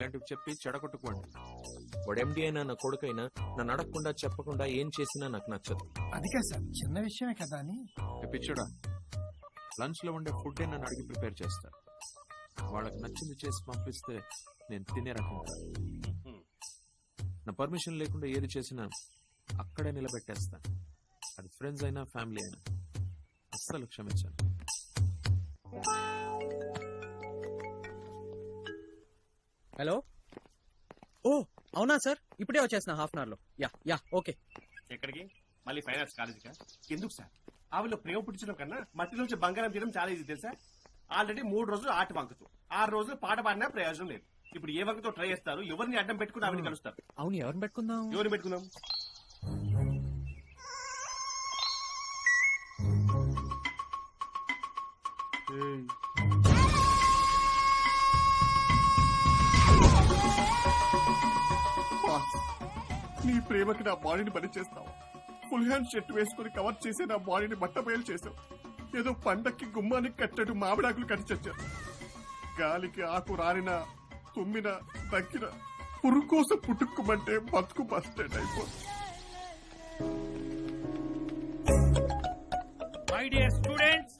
ఇలాంటివి చెప్పి చెడగొట్టుకోండి వాడు ఎండి అయినా నా కొడుకైనా నన్ను అడగకుండా చెప్పకుండా ఏం చేసినా నాకు నచ్చదు. అది కాదు సార్ చిన్న విషయమే కదా అని. ఏ పిచ్చోడా? లంచ్లో ఉండే ఫుడ్ నన్ను అడిగి ప్రిపేర్ చేస్తా. వాళ్ళకి నచ్చింది చేసి పంపిస్తే నేను తినే రకం కాదు. నా పర్మిషన్ లేకుండా ఏది చేసినా అక్కడే నిలబెట్టేస్తా. అది ఫ్రెండ్స్ అయినా ఫ్యామిలీ అయినా. అస్సలు క్షమించాను. హలో? ఓ అవునా సార్? ఇప్పుడే వచ్చేసిన హాఫ్ అన్ అవర్లో యా యా ఓకే. ఎక్కడికి? మళ్ళీ ఫైనాన్స్ కాలేజీకా ఎందుకు సార్? ఆవిలో ప్రేమ పుట్టించడం కన్నా మట్టిలోంచి బంగారం తీయడం చాలా ఈజీ తెలుసా? ఆల్రెడీ మూడు రోజులు ఆట వంకతో ఆరు రోజులు పాట పాడినా ప్రయోజనం లేదు. ఇప్పుడు ఏ వంకతో ట్రై చేస్తారు? ఎవరిని అడ్డం పెట్టుకుని ఆవిడ కలుస్తారు? అవును ఎవరిని పెట్టుకుందాం? ఎవరిని పెట్టుకుందాం? ఏయ్. నీ ప్రేమకి నా బాడీని బలి చేస్తావు. ఫుల్ హ్యాండ్ షర్ట్ వేసుకుని కవర్ చేసి నా బాడీని బట్టబయలు చేసావు. ఏదో పండక్కి గుమ్మానికి కట్టడు మామిడాకులు కట్టిచచ్చారు గాలికి ఆకు రారిన తుమ్మిన తగ్గిన పురుగు కోసం పుట్టుకుమంటే బతుకు బస్ అయిపోతుంది మై డియర్ స్టూడెంట్స్